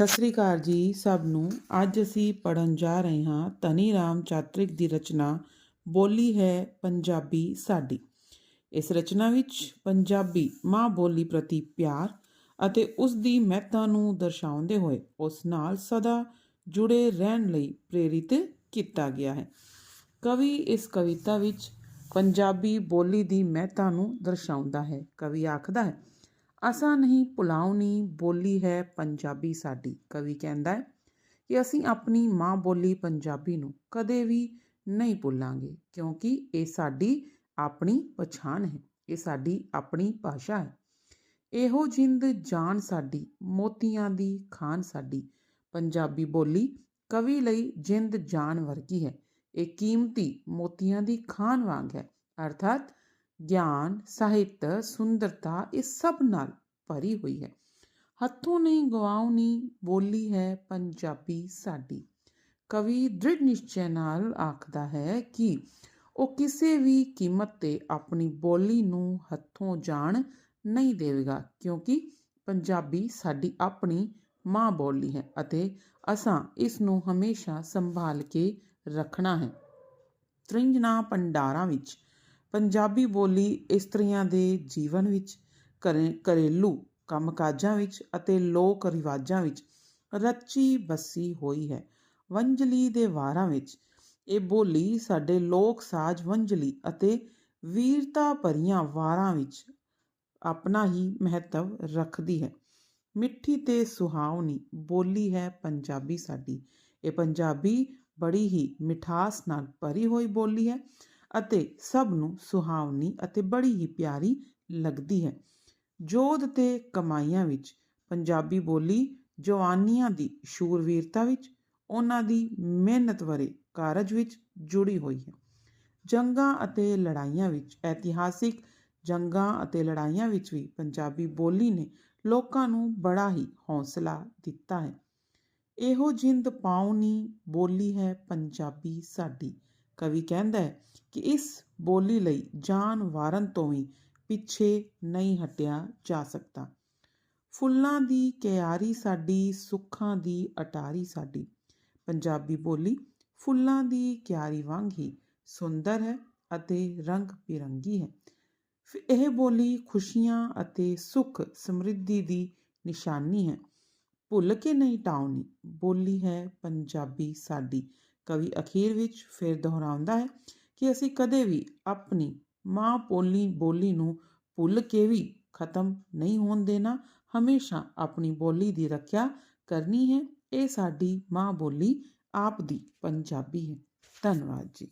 ਸਤਿ ਸ੍ਰੀ ਅਕਾਲ ਜੀ ਸਭ ਨੂੰ। ਅੱਜ ਅਸੀਂ ਪੜਨ ਜਾ ਰਹੇ ਹਾਂ ਧਨੀ ਰਾਮ ਚਾਤ੍ਰਿਕ ਦੀ ਰਚਨਾ, ਬੋਲੀ ਹੈ ਪੰਜਾਬੀ ਸਾਡੀ। ਇਸ ਰਚਨਾ ਵਿੱਚ ਪੰਜਾਬੀ ਮਾਂ ਬੋਲੀ ਪ੍ਰਤੀ ਪਿਆਰ ਅਤੇ ਉਸ ਦੀ ਮਹੱਤਤਾ ਨੂੰ ਦਰਸਾਉਂਦੇ ਹੋਏ ਉਸ ਨਾਲ ਸਦਾ ਜੁੜੇ ਰਹਿਣ ਲਈ ਪ੍ਰੇਰਿਤ ਕੀਤਾ ਗਿਆ ਹੈ। ਕਵੀ ਇਸ ਕਵਿਤਾ ਵਿੱਚ ਪੰਜਾਬੀ ਬੋਲੀ ਦੀ ਮਹੱਤਤਾ ਨੂੰ ਦਰਸਾਉਂਦਾ ਹੈ। ਕਵੀ ਆਖਦਾ ਹੈ ਅਸਾਂ ਨਹੀਂ ਭੁਲਾਉਣੀ ਬੋਲੀ ਹੈ ਪੰਜਾਬੀ ਸਾਡੀ। ਕਵੀ ਕਹਿੰਦਾ ਹੈ ਕਿ ਅਸੀਂ ਆਪਣੀ ਮਾਂ ਬੋਲੀ ਪੰਜਾਬੀ ਨੂੰ ਕਦੇ ਵੀ ਨਹੀਂ ਭੁੱਲਾਂਗੇ ਕਿਉਂਕਿ ਇਹ ਸਾਡੀ ਆਪਣੀ ਪਛਾਣ ਹੈ, ਇਹ ਸਾਡੀ ਆਪਣੀ ਭਾਸ਼ਾ ਹੈ। ਇਹੋ ਜਿੰਦ ਜਾਨ ਸਾਡੀ, ਮੋਤੀਆਂ ਦੀ ਖਾਨ ਸਾਡੀ। ਪੰਜਾਬੀ ਬੋਲੀ ਕਵੀ ਲਈ ਜਿੰਦ ਜਾਨ ਵਰਗੀ ਹੈ। ਇਹ ਕੀਮਤੀ ਮੋਤੀਆਂ ਦੀ ਖਾਨ ਵਾਂਗ ਹੈ। ਅਰਥਾਤ ਗਿਆਨ, ਸਾਹਿਤ, ਸੁੰਦਰਤਾ, ਇਹ ਸਭ ਨਾਲ ਭਰੀ ਹੋਈ ਹੈ। ਹੱਥੋਂ ਨਹੀਂ ਗਵਾਉਣੀ ਬੋਲੀ ਹੈ ਪੰਜਾਬੀ ਸਾਡੀ। ਕਵੀ ਦ੍ਰਿੜ ਨਿਸ਼ਚੈ ਨਾਲ ਆਖਦਾ ਹੈ ਕਿ ਉਹ ਕਿਸੇ ਵੀ ਕੀਮਤ ਤੇ ਆਪਣੀ ਬੋਲੀ ਨੂੰ ਹੱਥੋਂ ਜਾਣ ਨਹੀਂ ਦੇਵੇਗਾ, ਕਿਉਂਕਿ ਪੰਜਾਬੀ ਸਾਡੀ ਆਪਣੀ ਮਾਂ ਬੋਲੀ ਹੈ ਅਤੇ ਅਸਾਂ ਇਸ ਨੂੰ ਹਮੇਸ਼ਾ ਸੰਭਾਲ ਕੇ ਰੱਖਣਾ ਹੈ। ਤ੍ਰਿੰਜਨਾ ਪੰਡਾਰਾਂ ਵਿੱਚ ਪੰਜਾਬੀ ਬੋਲੀ ਇਸਤਰੀਆਂ ਦੇ ਜੀਵਨ ਵਿੱਚ, ਘਰੇ, ਘਰੇਲੂ ਕੰਮਕਾਜਾਂ ਵਿੱਚ ਅਤੇ ਲੋਕ ਰਿਵਾਜਾਂ ਵਿੱਚ ਰਚੀ ਬਸੀ ਹੋਈ ਹੈ। ਵੰਜਲੀ ਦੇ ਵਾਰਾਂ ਵਿੱਚ ਇਹ ਬੋਲੀ ਸਾਡੇ ਲੋਕ ਸਾਜ ਵੰਜਲੀ ਅਤੇ ਵੀਰਤਾ ਭਰੀਆਂ ਵਾਰਾਂ ਵਿੱਚ ਆਪਣਾ ਹੀ ਮਹੱਤਵ ਰੱਖਦੀ ਹੈ। ਮਿੱਠੀ ਤੇ ਸੁਹਾਵਣੀ ਬੋਲੀ ਹੈ ਪੰਜਾਬੀ ਸਾਡੀ। ਇਹ ਪੰਜਾਬੀ ਬੜੀ ਹੀ ਮਿਠਾਸ ਨਾਲ ਭਰੀ ਹੋਈ ਬੋਲੀ ਹੈ। ਅਤੇ ਸਭ ਨੂੰ ਸੁਹਾਵਣੀ ਅਤੇ ਬੜੀ ਹੀ ਪਿਆਰੀ ਲੱਗਦੀ ਹੈ। ਜੋਧ ਤੇ ਕਮਾਈਆਂ ਵਿੱਚ, ਪੰਜਾਬੀ ਬੋਲੀ ਜਵਾਨੀਆਂ ਦੀ ਸ਼ੂਰਵੀਰਤਾ ਵਿੱਚ, ਉਹਨਾਂ ਦੀ ਮਿਹਨਤ ਵਰੇ ਕਾਰਜ ਵਿੱਚ ਜੁੜੀ ਹੋਈ ਹੈ। ਜੰਗਾਂ ਅਤੇ ਲੜਾਈਆਂ ਵਿੱਚ, ਇਤਿਹਾਸਿਕ ਜੰਗਾਂ ਅਤੇ ਲੜਾਈਆਂ ਵਿੱਚ ਵੀ ਪੰਜਾਬੀ ਬੋਲੀ ਨੇ ਲੋਕਾਂ ਨੂੰ ਬੜਾ ਹੀ ਹੌਸਲਾ ਦਿੱਤਾ ਹੈ। ਇਹੋ ਜਿੰਦ ਪਾਉਣੀ ਬੋਲੀ ਹੈ ਪੰਜਾਬੀ ਸਾਡੀ। ਕਵੀ ਕਹਿੰਦਾ ਹੈ ਕਿ ਇਸ ਬੋਲੀ ਲਈ ਜਾਨ ਵਾਰਨ ਤੋਂ ਵੀ ਪਿੱਛੇ ਨਹੀਂ ਹਟਿਆ ਜਾ ਸਕਦਾ। ਫੁੱਲਾਂ ਦੀ ਕਿਆਰੀ ਸਾਡੀ, ਸੁੱਖਾਂ ਦੀ ਅਟਾਰੀ ਸਾਡੀ। ਪੰਜਾਬੀ ਬੋਲੀ ਫੁੱਲਾਂ ਦੀ ਕਿਆਰੀ ਵਾਂਗ ਹੀ ਸੁੰਦਰ ਹੈ ਅਤੇ ਰੰਗ ਬਿਰੰਗੀ ਹੈ ਇਹ ਬੋਲੀ ਖੁਸ਼ੀਆਂ ਅਤੇ ਸੁੱਖ ਸਮਰਿੱਧੀ ਦੀ ਨਿਸ਼ਾਨੀ ਹੈ। ਭੁੱਲ ਕੇ ਨਹੀਂ ਟਾਉਣੀ, ਬੋਲੀ ਹੈ ਪੰਜਾਬੀ ਸਾਡੀ। ਕਵੀ ਅਖੀਰ ਵਿੱਚ ਫਿਰ ਦੁਹਰਾਉਂਦਾ ਹੈ ਕਿ ਅਸੀਂ ਕਦੇ ਵੀ ਆਪਣੀ ਮਾਂ ਬੋਲੀ ਬੋਲੀ ਨੂੰ ਭੁੱਲ ਕੇ ਵੀ ਖਤਮ ਨਹੀਂ ਹੋਣ ਦੇਣਾ, ਹਮੇਸ਼ਾ ਆਪਣੀ ਬੋਲੀ ਦੀ ਰੱਖਿਆ ਕਰਨੀ ਹੈ। ਇਹ ਸਾਡੀ ਮਾਂ ਬੋਲੀ ਆਪ ਦੀ ਪੰਜਾਬੀ ਹੈ। ਧੰਨਵਾਦ ਜੀ।